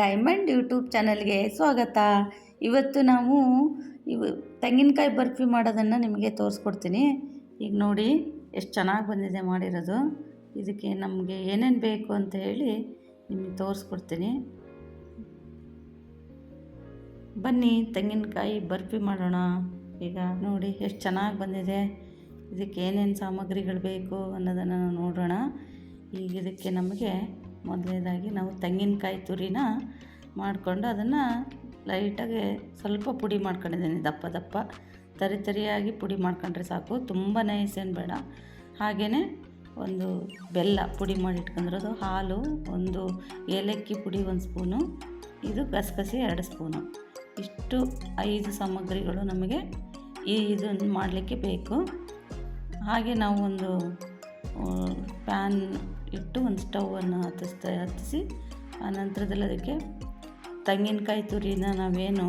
Diamond YouTube ಚಾನಲ್ಗೆ ಸ್ವಾಗತ. ಇವತ್ತು ನಾವು ಇವು ತೆಂಗಿನಕಾಯಿ ಬರ್ಫಿ ಮಾಡೋದನ್ನು ನಿಮಗೆ ತೋರಿಸ್ಕೊಡ್ತೀನಿ. ಈಗ ನೋಡಿ, ಎಷ್ಟು ಚೆನ್ನಾಗಿ ಬಂದಿದೆ ಮಾಡಿರೋದು. ಇದಕ್ಕೆ ನಮಗೆ ಏನೇನು ಬೇಕು ಅಂತ ಹೇಳಿ ನಿಮಗೆ ತೋರಿಸ್ಕೊಡ್ತೀನಿ. ಬನ್ನಿ, ತೆಂಗಿನಕಾಯಿ ಬರ್ಫಿ ಮಾಡೋಣ. ಈಗ ನೋಡಿ, ಎಷ್ಟು ಚೆನ್ನಾಗಿ ಬಂದಿದೆ. ಇದಕ್ಕೆ ಏನೇನು ಸಾಮಗ್ರಿಗಳು ಬೇಕು ಅನ್ನೋದನ್ನು ನೋಡೋಣ. ಈಗ ಇದಕ್ಕೆ ನಮಗೆ ಮೊದಲನೇದಾಗಿ ನಾವು ತೆಂಗಿನಕಾಯಿ ತುರಿನ ಮಾಡಿಕೊಂಡು ಅದನ್ನು ಲೈಟಾಗಿ ಸ್ವಲ್ಪ ಪುಡಿ ಮಾಡ್ಕೊಂಡಿದ್ದೀನಿ, ದಪ್ಪ ದಪ್ಪ. ತರಿ ತರಿಯಾಗಿ ಪುಡಿ ಮಾಡ್ಕೊಂಡ್ರೆ ಸಾಕು ತುಂಬ ನೈಸೇನು ಬೇಡ. ಹಾಗೆಯೇ ಒಂದು ಬೆಲ್ಲ ಪುಡಿ ಮಾಡಿ ಇಟ್ಕೊಂಡಿರೋದು, ಹಾಲು, ಒಂದು ಏಲಕ್ಕಿ ಪುಡಿ ಒಂದು ಸ್ಪೂನು, ಇದು ಗಸಗಸೆ ಎರಡು ಸ್ಪೂನು. ಇಷ್ಟು ಐದು ಸಾಮಗ್ರಿಗಳು ನಮಗೆ ಈ ಇದನ್ನು ಮಾಡಲಿಕ್ಕೆ ಬೇಕು. ಹಾಗೆ ನಾವು ಒಂದು ಪ್ಯಾನ್ ಇಟ್ಟು ಒಂದು ಸ್ಟವನ್ನು ಹತ್ತಿಸ್ತಾ ಹತ್ತಿಸಿ, ಆ ನಂತರದಲ್ಲಿ ಅದಕ್ಕೆ ತೆಂಗಿನಕಾಯಿ ತುರಿನ ನಾವೇನು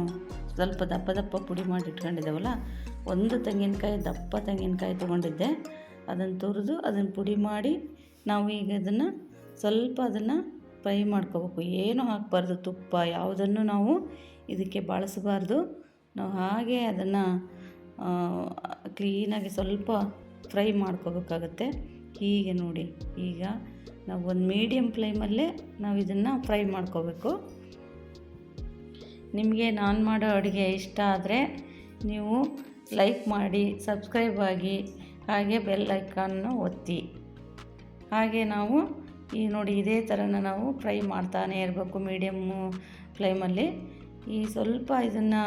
ಸ್ವಲ್ಪ ದಪ್ಪ ದಪ್ಪ ಪುಡಿ ಮಾಡಿ ಇಟ್ಕೊಂಡಿದ್ದೇವಲ್ಲ, ಒಂದು ತೆಂಗಿನಕಾಯಿ, ದಪ್ಪ ತೆಂಗಿನಕಾಯಿ ತೊಗೊಂಡಿದ್ದೆ. ಅದನ್ನು ತುರಿದು ಅದನ್ನು ಪುಡಿ ಮಾಡಿ ನಾವು ಈಗ ಅದನ್ನು ಸ್ವಲ್ಪ ಅದನ್ನು ಫ್ರೈ ಮಾಡ್ಕೋಬೇಕು. ಏನು ಹಾಕಬಾರ್ದು, ತುಪ್ಪ ಯಾವುದನ್ನು ನಾವು ಇದಕ್ಕೆ ಬಳಸಬಾರ್ದು. ನಾವು ಹಾಗೆ ಅದನ್ನು ಕ್ಲೀನಾಗಿ ಸ್ವಲ್ಪ ಫ್ರೈ ಮಾಡ್ಕೋಬೇಕಾಗತ್ತೆ. ಹೀಗೆ ನೋಡಿ, ಈಗ ನಾವು ಒಂದು ಮೀಡಿಯಮ್ ಫ್ಲೇಮಲ್ಲೇ ನಾವು ಇದನ್ನು ಫ್ರೈ ಮಾಡ್ಕೋಬೇಕು. ನಿಮಗೆ ನಾನು ಮಾಡೋ ಅಡುಗೆ ಇಷ್ಟ ಆದರೆ ನೀವು ಲೈಕ್ ಮಾಡಿ ಸಬ್ಸ್ಕ್ರೈಬ್ ಆಗಿ, ಹಾಗೆ ಬೆಲ್ ಐಕಾನ್ನು ಒತ್ತಿ. ಹಾಗೆ ನಾವು ಈ ನೋಡಿ ಇದೇ ಥರನ ನಾವು ಫ್ರೈ ಮಾಡ್ತಾನೆ ಇರಬೇಕು ಮೀಡಿಯಮ್ಮು ಫ್ಲೇಮಲ್ಲಿ ಈ ಸ್ವಲ್ಪ ಇದನ್ನು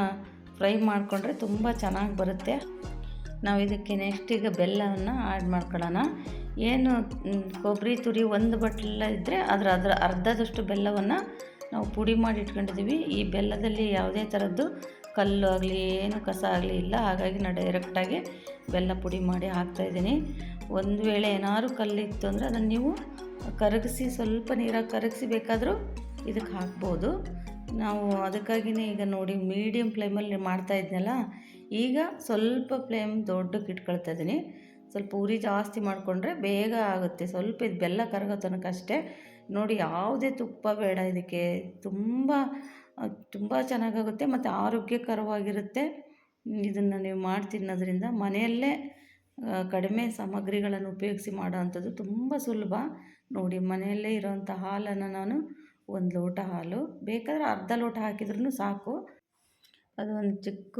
ಫ್ರೈ ಮಾಡಿಕೊಂಡ್ರೆ ತುಂಬ ಚೆನ್ನಾಗಿ ಬರುತ್ತೆ. ನಾವು ಇದಕ್ಕೆ ನೆಕ್ಸ್ಟ್ ಈಗ ಬೆಲ್ಲವನ್ನು ಆ್ಯಡ್ ಮಾಡ್ಕೊಳ್ಳೋಣ. ಏನು ಕೊಬ್ಬರಿ ತುರಿ ಒಂದು ಬಟ್ಲ ಇದ್ದರೆ ಅದರ ಅದರ ಅರ್ಧದಷ್ಟು ಬೆಲ್ಲವನ್ನು ನಾವು ಪುಡಿ ಮಾಡಿ ಇಟ್ಕೊಂಡಿದ್ದೀವಿ ಈ ಬೆಲ್ಲದಲ್ಲಿ ಯಾವುದೇ ಥರದ್ದು ಕಲ್ಲು ಆಗಲಿ, ಏನು ಕಸ ಆಗಲಿ ಇಲ್ಲ. ಹಾಗಾಗಿ ನಾನು ಡೈರೆಕ್ಟಾಗಿ ಬೆಲ್ಲ ಪುಡಿ ಮಾಡಿ ಹಾಕ್ತಾಯಿದ್ದೀನಿ ಒಂದು ವೇಳೆ ಏನಾದ್ರು ಕಲ್ಲಿತ್ತು ಅಂದರೆ ಅದನ್ನು ನೀವು ಕರಗಿಸಿ, ಸ್ವಲ್ಪ ನೀರಾಗಿ ಕರಗಿಸಿ ಬೇಕಾದರೂ ಇದಕ್ಕೆ ಹಾಕ್ಬೋದು. ನಾವು ಅದಕ್ಕಾಗಿಯೇ ಈಗ ನೋಡಿ ಮೀಡಿಯಮ್ ಫ್ಲೇಮಲ್ಲಿ ಮಾಡ್ತಾ ಇದ್ನಲ್ಲ ಈಗ ಸ್ವಲ್ಪ ಫ್ಲೇಮ್ ದೊಡ್ಡಕ್ಕೆ ಇಟ್ಕೊಳ್ತಾ ಇದ್ದೀನಿ. ಸ್ವಲ್ಪ ಉರಿ ಜಾಸ್ತಿ ಮಾಡಿಕೊಂಡ್ರೆ ಬೇಗ ಆಗುತ್ತೆ. ಸ್ವಲ್ಪ ಇದು ಬೆಲ್ಲ ಕರಗೋ ತನಕ ಅಷ್ಟೇ. ನೋಡಿ, ಯಾವುದೇ ತುಪ್ಪ ಬೇಡ ಇದಕ್ಕೆ. ತುಂಬ ತುಂಬ ಚೆನ್ನಾಗಾಗುತ್ತೆ ಮತ್ತು ಆರೋಗ್ಯಕರವಾಗಿರುತ್ತೆ. ಇದನ್ನು ನೀವು ಮಾಡಿ ತಿನ್ನೋದ್ರಿಂದ ಮನೆಯಲ್ಲೇ ಕಡಿಮೆ ಸಾಮಗ್ರಿಗಳನ್ನು ಉಪಯೋಗಿಸಿ ಮಾಡೋ ಅಂಥದ್ದು ತುಂಬ ಸುಲಭ. ನೋಡಿ, ಮನೆಯಲ್ಲೇ ಇರೋವಂಥ ಹಾಲನ್ನು ನಾನು ಒಂದು ಲೋಟ ಹಾಲು. ಬೇಕಾದರೆ ಅರ್ಧ ಲೋಟ ಹಾಕಿದ್ರೂ ಸಾಕು. ಅದು ಒಂದು ಚಿಕ್ಕ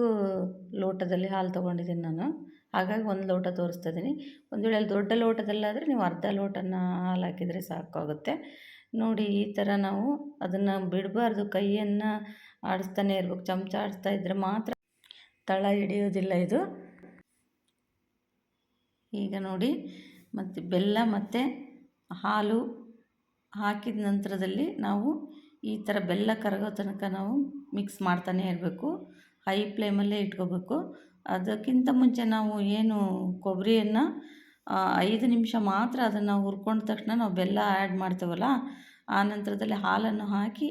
ಲೋಟದಲ್ಲಿ ಹಾಲು ತೊಗೊಂಡಿದ್ದೀನಿ ನಾನು. ಹಾಗಾಗಿ ಒಂದು ಲೋಟ ತೋರಿಸ್ತಾ ಇದ್ದೀನಿ. ಒಂದು ವೇಳೆ ಅಲ್ಲಿ ದೊಡ್ಡ ಲೋಟದಲ್ಲಾದರೆ ನೀವು ಅರ್ಧ ಲೋಟನ ಹಾಲು ಹಾಕಿದರೆ ಸಾಕಾಗುತ್ತೆ. ನೋಡಿ, ಈ ಥರ ನಾವು ಅದನ್ನು ಬಿಡಬಾರ್ದು. ಕೈಯನ್ನು ಆಡಿಸ್ತಾನೆ ಇರ್ಬೇಕು. ಚಮಚ ಆಡಿಸ್ತಾ ಇದ್ದರೆ ಮಾತ್ರ ತಳ ಹಿಡಿಯೋದಿಲ್ಲ ಇದು. ಈಗ ನೋಡಿ, ಮತ್ತು ಬೆಲ್ಲ ಮತ್ತು ಹಾಲು ಹಾಕಿದ ನಂತರದಲ್ಲಿ ನಾವು ಈ ಥರ ಬೆಲ್ಲ ಕರಗೋ ತನಕ ನಾವು ಮಿಕ್ಸ್ ಮಾಡ್ತಾನೆ ಇರಬೇಕು. ಹೈ ಫ್ಲೇಮಲ್ಲೇ ಇಟ್ಕೋಬೇಕು. ಅದಕ್ಕಿಂತ ಮುಂಚೆ ನಾವು ಏನು ಕೊಬ್ಬರಿಯನ್ನು ಐದು ನಿಮಿಷ ಮಾತ್ರ ಅದನ್ನು ಹುರ್ಕೊಂಡ ತಕ್ಷಣ ನಾವು ಬೆಲ್ಲ ಆ್ಯಡ್ ಮಾಡ್ತೇವಲ್ಲ, ಆ ನಂತರದಲ್ಲಿ ಹಾಲನ್ನು ಹಾಕಿ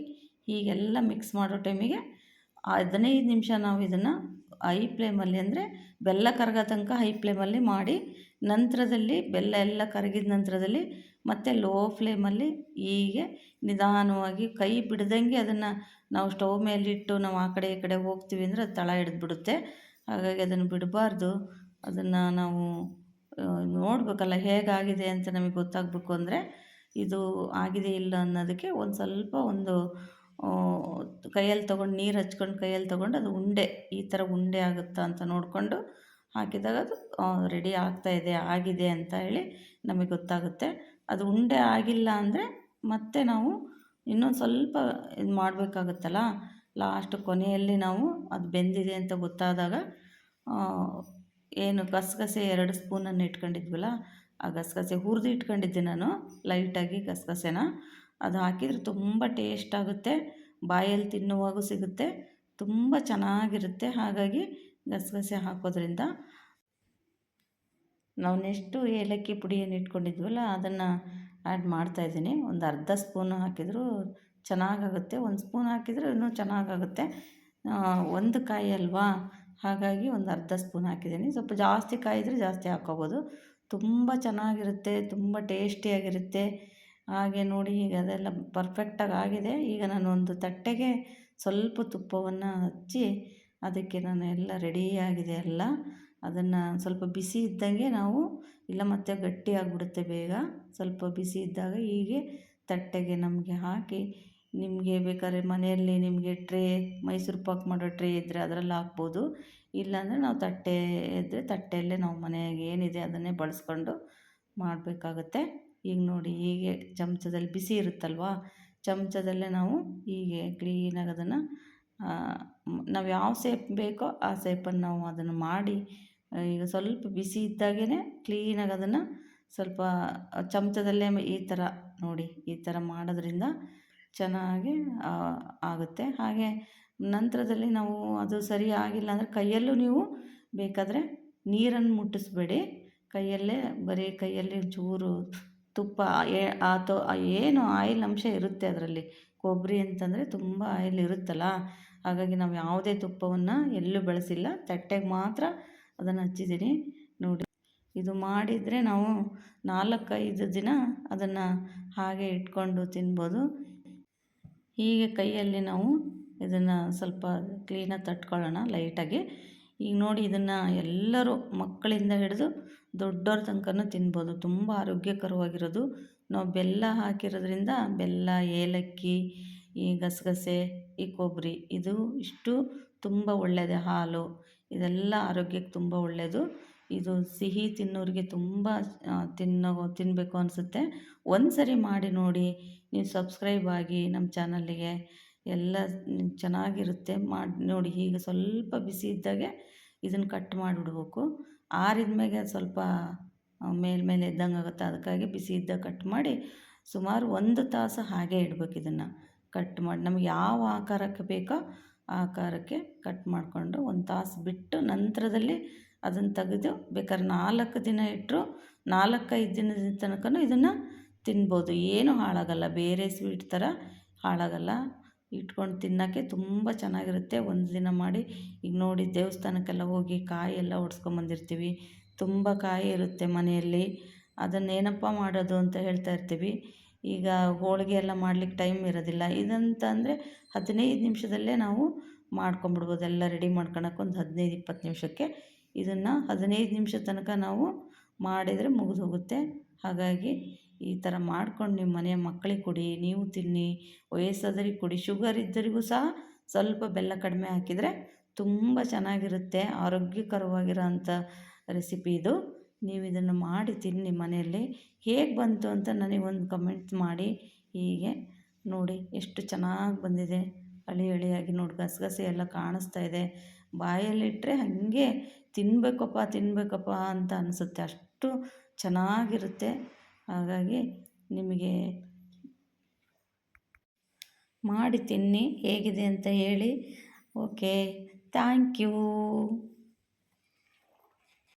ಹೀಗೆಲ್ಲ ಮಿಕ್ಸ್ ಮಾಡೋ ಟೈಮಿಗೆ ಹದಿನೈದು ನಿಮಿಷ ನಾವು ಇದನ್ನು ಹೈ ಫ್ಲೇಮಲ್ಲಿ ಅಂದರೆ ಬೆಲ್ಲ ಕರಗೋ ತನಕ ಹೈ ಫ್ಲೇಮಲ್ಲಿ ಮಾಡಿ ನಂತರದಲ್ಲಿ ಬೆಲ್ಲ ಎಲ್ಲ ಕರಗಿದ ನಂತರದಲ್ಲಿ ಮತ್ತೆ ಲೋ ಫ್ಲೇಮಲ್ಲಿ ಹೀಗೆ ನಿಧಾನವಾಗಿ ಕೈ ಬಿಡ್ದಂಗೆ ಅದನ್ನು ನಾವು ಸ್ಟವ್ ಮೇಲಿಟ್ಟು ನಾವು ಆ ಕಡೆ ಈ ಕಡೆ ಹೋಗ್ತೀವಿ ಅಂದರೆ ಅದು ತಳ ಹಿಡಿದ್ಬಿಡುತ್ತೆ. ಹಾಗಾಗಿ ಅದನ್ನು ಬಿಡಬಾರ್ದು. ಅದನ್ನು ನಾವು ನೋಡಬೇಕಲ್ಲ ಹೇಗಾಗಿದೆ ಅಂತ ನಮಗೆ ಗೊತ್ತಾಗಬೇಕು ಅಂದರೆ ಇದು ಆಗಿದೆ ಇಲ್ಲ ಅನ್ನೋದಕ್ಕೆ ಒಂದು ಸ್ವಲ್ಪ ಒಂದು ಕೈಯಲ್ಲಿ ತೊಗೊಂಡು ನೀರು ಹಚ್ಕೊಂಡು ಕೈಯಲ್ಲಿ ತೊಗೊಂಡು ಅದು ಉಂಡೆ, ಈ ಥರ ಉಂಡೆ ಆಗುತ್ತಾ ಅಂತ ನೋಡಿಕೊಂಡು ಹಾಕಿದಾಗ ಅದು ರೆಡಿ ಆಗ್ತಾ ಇದೆ, ಆಗಿದೆ ಅಂತ ಹೇಳಿ ನಮಗೆ ಗೊತ್ತಾಗುತ್ತೆ. ಅದು ಉಂಡೆ ಆಗಿಲ್ಲ ಅಂದರೆ ಮತ್ತೆ ನಾವು ಇನ್ನೊಂದು ಸ್ವಲ್ಪ ಇದು ಮಾಡಬೇಕಾಗುತ್ತಲ್ಲ ಲಾಸ್ಟ್ ಕೊನೆಯಲ್ಲಿ ನಾವು ಅದು ಬೆಂದಿದೆ ಅಂತ ಗೊತ್ತಾದಾಗ ಏನು ಗಸಗಸೆ ಎರಡು ಸ್ಪೂನನ್ನು ಇಟ್ಕೊಂಡಿದ್ವಲ್ಲ, ಆ ಗಸಗಸೆ ಹುರಿದು ಇಟ್ಕೊಂಡಿದ್ದೆ ನಾನು ಲೈಟಾಗಿ ಗಸಗಸೆನ. ಅದು ಹಾಕಿದರೆ ತುಂಬ ಟೇಸ್ಟ್ ಆಗುತ್ತೆ, ಬಾಯಲ್ಲಿ ತಿನ್ನುವಾಗೂ ಸಿಗುತ್ತೆ, ತುಂಬ ಚೆನ್ನಾಗಿರುತ್ತೆ. ಹಾಗಾಗಿ ಗಸಗಸೆ ಹಾಕೋದ್ರಿಂದ ನಾವು ನೆಕ್ಸ್ಟು ಏಲಕ್ಕಿ ಪುಡಿಯನ್ನು ಇಟ್ಕೊಂಡಿದ್ವಲ್ಲ, ಅದನ್ನು ಆ್ಯಡ್ ಮಾಡ್ತಾಯಿದ್ದೀನಿ ಒಂದು ಅರ್ಧ ಸ್ಪೂನ್ ಹಾಕಿದರೂ ಚೆನ್ನಾಗಾಗುತ್ತೆ. ಒಂದು ಸ್ಪೂನ್ ಹಾಕಿದರೆ ಇನ್ನೂ ಚೆನ್ನಾಗಾಗುತ್ತೆ. ಒಂದು ಕಾಯಿ ಅಲ್ವಾ? ಹಾಗಾಗಿ ಒಂದು ಅರ್ಧ ಸ್ಪೂನ್ ಹಾಕಿದ್ದೀನಿ. ಸ್ವಲ್ಪ ಜಾಸ್ತಿ ಕಾಯಿ ಇದ್ದರೆ ಜಾಸ್ತಿ ಹಾಕ್ಕೋಬೋದು ತುಂಬ ಚೆನ್ನಾಗಿರುತ್ತೆ, ತುಂಬ ಟೇಸ್ಟಿಯಾಗಿರುತ್ತೆ. ಹಾಗೆ ನೋಡಿ, ಈಗ ಅದೆಲ್ಲ ಪರ್ಫೆಕ್ಟಾಗಿ ಆಗಿದೆ. ಈಗ ನಾನು ಒಂದು ತಟ್ಟೆಗೆ ಸ್ವಲ್ಪ ತುಪ್ಪವನ್ನು ಹಚ್ಚಿ ಅದಕ್ಕೆ ನಾನು ಎಲ್ಲ ರೆಡಿಯಾಗಿದೆ ಎಲ್ಲ. ಅದನ್ನು ಸ್ವಲ್ಪ ಬಿಸಿ ಇದ್ದಂಗೆ ನಾವು, ಇಲ್ಲ ಮತ್ತೆ ಗಟ್ಟಿ ಆಗಿಬಿಡುತ್ತೆ ಬೇಗ. ಸ್ವಲ್ಪ ಬಿಸಿ ಇದ್ದಾಗ ಹೀಗೆ ತಟ್ಟೆಗೆ ನಮಗೆ ಹಾಕಿ, ನಿಮಗೆ ಬೇಕಾದ್ರೆ ಮನೆಯಲ್ಲಿ ನಿಮಗೆ ಟ್ರೇ, ಮೈಸೂರು ಪಾಕ್ ಮಾಡೋ ಟ್ರೇ ಇದ್ದರೆ ಅದರಲ್ಲಿ ಹಾಕ್ಬೋದು. ಇಲ್ಲಾಂದರೆ ನಾವು ತಟ್ಟೆ ಇದ್ದರೆ ತಟ್ಟೆಯಲ್ಲೇ ನಾವು ಮನೆಯಾಗೆ ಏನಿದೆ ಅದನ್ನೇ ಬಳಸ್ಕೊಂಡು ಮಾಡಬೇಕಾಗತ್ತೆ. ಈಗ ನೋಡಿ ಹೀಗೆ ಚಮಚದಲ್ಲಿ ಬಿಸಿ ಇರುತ್ತಲ್ವಾ? ಚಮಚದಲ್ಲೇ ನಾವು ಹೀಗೆ ಕ್ಲೀನಾಗಿ ಅದನ್ನು ನಾವು ಯಾವ ಸೇಪ್ ಬೇಕೋ ಆ ಸೇಪನ್ನು ನಾವು ಅದನ್ನು ಮಾಡಿ ಈಗ ಸ್ವಲ್ಪ ಬಿಸಿ ಇದ್ದಾಗೇ ಕ್ಲೀನಾಗಿ ಅದನ್ನು ಸ್ವಲ್ಪ ಚಮಚದಲ್ಲೇ ಈ ಥರ ನೋಡಿ, ಈ ಥರ ಮಾಡೋದ್ರಿಂದ ಚೆನ್ನಾಗಿ ಆಗುತ್ತೆ. ಹಾಗೆ ನಂತರದಲ್ಲಿ ನಾವು ಅದು ಸರಿ ಆಗಿಲ್ಲ ಅಂದರೆ ಕೈಯಲ್ಲೂ ನೀವು ಬೇಕಾದರೆ ನೀರನ್ನು ಮುಟ್ಟಿಸ್ಬೇಡಿ. ಕೈಯಲ್ಲೇ, ಬರೀ ಕೈಯಲ್ಲಿ ಚೂರು ತುಪ್ಪ ಏ ಅಥವಾ ಏನು ಆಯಿಲ್ ಅಂಶ ಇರುತ್ತೆ ಅದರಲ್ಲಿ. ಕೊಬ್ಬರಿ ಅಂತಂದರೆ ತುಂಬ ಆಯಿಲ್ ಇರುತ್ತಲ್ಲ ಹಾಗಾಗಿ ನಾವು ಯಾವುದೇ ತುಪ್ಪವನ್ನು ಎಲ್ಲೂ ಬಳಸಿಲ್ಲ. ತಟ್ಟೆಗೆ ಮಾತ್ರ ಅದನ್ನು ಹಚ್ಚಿದ್ದೀನಿ. ನೋಡಿ, ಇದು ಮಾಡಿದರೆ ನಾವು ನಾಲ್ಕೈದು ದಿನ ಅದನ್ನು ಹಾಗೆ ಇಟ್ಕೊಂಡು ತಿನ್ಬೋದು. ಹೀಗೆ ಕೈಯಲ್ಲಿ ನಾವು ಇದನ್ನು ಸ್ವಲ್ಪ ಕ್ಲೀನಾಗಿ ತಟ್ಕೊಳ್ಳೋಣ ಲೈಟಾಗಿ ಈಗ ನೋಡಿ, ಇದನ್ನು ಎಲ್ಲರೂ ಮಕ್ಕಳಿಂದ ಹಿಡಿದು ದೊಡ್ಡವ್ರ ತನಕನೂ ತಿನ್ಬೋದು. ತುಂಬ ಆರೋಗ್ಯಕರವಾಗಿರೋದು. ನಾವು ಬೆಲ್ಲ ಹಾಕಿರೋದ್ರಿಂದ ಬೆಲ್ಲ, ಏಲಕ್ಕಿ, ಈ ಗಸಗಸೆ, ಈ ಕೊಬ್ಬರಿ, ಇದು ಇಷ್ಟು ತುಂಬ ಒಳ್ಳೆಯದೇ ಹಾಲು. ಇದೆಲ್ಲ ಆರೋಗ್ಯಕ್ಕೆ ತುಂಬ ಒಳ್ಳೆಯದು ಇದು ಸಿಹಿ ತಿನ್ನೋರಿಗೆ ತುಂಬ ತಿನ್ನೋ ತಿನ್ನಬೇಕು ಅನಿಸುತ್ತೆ. ಒಂದು ಸರಿ ಮಾಡಿ ನೋಡಿ. ನೀವು ಸಬ್ಸ್ಕ್ರೈಬ್ ಆಗಿ ನಮ್ಮ ಚಾನಲ್ಲಿಗೆ ಎಲ್ಲ ಚೆನ್ನಾಗಿರುತ್ತೆ. ಮಾಡಿ, ನೋಡಿ ಹೀಗೆ ಸ್ವಲ್ಪ ಬಿಸಿ ಇದ್ದಾಗೆ ಇದನ್ನು ಕಟ್ ಮಾಡಿಬಿಡ್ಬೇಕು ಆರಿದ ಮೇಲೆ ಸ್ವಲ್ಪ ಮೇಲ್ಮೇಲೆ ಇದ್ದಂಗೆ ಆಗುತ್ತೆ. ಅದಕ್ಕಾಗಿ ಬಿಸಿ ಇದ್ದಾಗ ಕಟ್ ಮಾಡಿ ಸುಮಾರು ಒಂದು ತಾಸು ಹಾಗೆ ಇಡಬೇಕು ಇದನ್ನು. ಕಟ್ ಮಾಡಿ ನಮ್ಗೆ ಯಾವ ಆಕಾರಕ್ಕೆ ಬೇಕೋ ಆಕಾರಕ್ಕೆ ಕಟ್ ಮಾಡಿಕೊಂಡು ಒಂದು ತಾಸು ಬಿಟ್ಟು ನಂತರದಲ್ಲಿ ಅದನ್ನು ತೆಗೆದು ಬೇಕಾದ್ರೆ ನಾಲ್ಕು ದಿನ ಇಟ್ಟರು ನಾಲ್ಕೈದು ದಿನದ ತನಕನೂ ಇದನ್ನು ತಿನ್ಬೋದು. ಏನೂ ಹಾಳಾಗಲ್ಲ. ಬೇರೆ ಸ್ವೀಟ್ ಥರ ಹಾಳಾಗಲ್ಲ. ಇಟ್ಕೊಂಡು ತಿನ್ನೋಕ್ಕೆ ತುಂಬ ಚೆನ್ನಾಗಿರುತ್ತೆ. ಒಂದು ದಿನ ಮಾಡಿ ಈಗ ನೋಡಿ ದೇವಸ್ಥಾನಕ್ಕೆಲ್ಲ ಹೋಗಿ ಕಾಯಿ ಎಲ್ಲ ಒಡ್ಸ್ಕೊಂಬಂದಿರ್ತೀವಿ. ತುಂಬ ಕಾಯಿ ಇರುತ್ತೆ ಮನೆಯಲ್ಲಿ. ಅದನ್ನು ಏನಪ್ಪ ಮಾಡೋದು ಅಂತ ಹೇಳ್ತಾ ಇರ್ತೀವಿ. ಈಗ ಹೋಳಿಗೆ ಎಲ್ಲ ಮಾಡ್ಲಿಕ್ಕೆ ಟೈಮ್ ಇರೋದಿಲ್ಲ. ಇದಂತ ಅಂದರೆ ಹದಿನೈದು ನಿಮಿಷದಲ್ಲೇ ನಾವು ಮಾಡ್ಕೊಂಬಿಡ್ಬೋದು. ಎಲ್ಲ ರೆಡಿ ಮಾಡ್ಕೊಳಕ್ಕೆ ಒಂದು ಹದಿನೈದು, ಇಪ್ಪತ್ತು ನಿಮಿಷಕ್ಕೆ. ಇದನ್ನು ಹದಿನೈದು ನಿಮಿಷ ತನಕ ನಾವು ಮಾಡಿದರೆ ಮುಗಿದು ಹೋಗುತ್ತೆ. ಹಾಗಾಗಿ ಈ ಥರ ಮಾಡ್ಕೊಂಡು ನಿಮ್ಮ ಮನೆಯ ಮಕ್ಕಳಿಗೆ ಕೊಡಿ, ನೀವು ತಿನ್ನಿ, ವಯಸ್ಸಾದವ್ರಿಗೆ ಕೊಡಿ, ಶುಗರ್ ಇದ್ದರಿಗೂ ಸಹ ಸ್ವಲ್ಪ ಬೆಲ್ಲ ಕಡಿಮೆ ಹಾಕಿದರೆ ತುಂಬ ಚೆನ್ನಾಗಿರುತ್ತೆ. ಆರೋಗ್ಯಕರವಾಗಿರೋ ಅಂಥ ರೆಸಿಪಿ ಇದು. ನೀವು ಇದನ್ನು ಮಾಡಿ ತಿನ್ನಿ ಮನೆಯಲ್ಲಿ. ಹೇಗೆ ಬಂತು ಅಂತ ನನಗೆ ಒಂದು ಕಮೆಂಟ್ ಮಾಡಿ. ಹೀಗೆ ನೋಡಿ ಎಷ್ಟು ಚೆನ್ನಾಗಿ ಬಂದಿದೆ. ಹಳಿ ಹಳಿಯಾಗಿ ನೋಡಿ, ಗಸಗಸೆ ಎಲ್ಲ ಕಾಣಿಸ್ತಾ ಇದೆ. ಬಾಯಲ್ಲಿಟ್ಟರೆ ಹಾಗೆ ತಿನ್ನಬೇಕಪ್ಪ ತಿನ್ನಬೇಕಪ್ಪ ಅಂತ ಅನಿಸುತ್ತೆ. ಅಷ್ಟು ಚೆನ್ನಾಗಿರುತ್ತೆ. ಹಾಗಾಗಿ ನಿಮಗೆ ಮಾಡಿ ತಿನ್ನಿ. ಹೇಗಿದೆ ಅಂತ ಹೇಳಿ. Okay thank you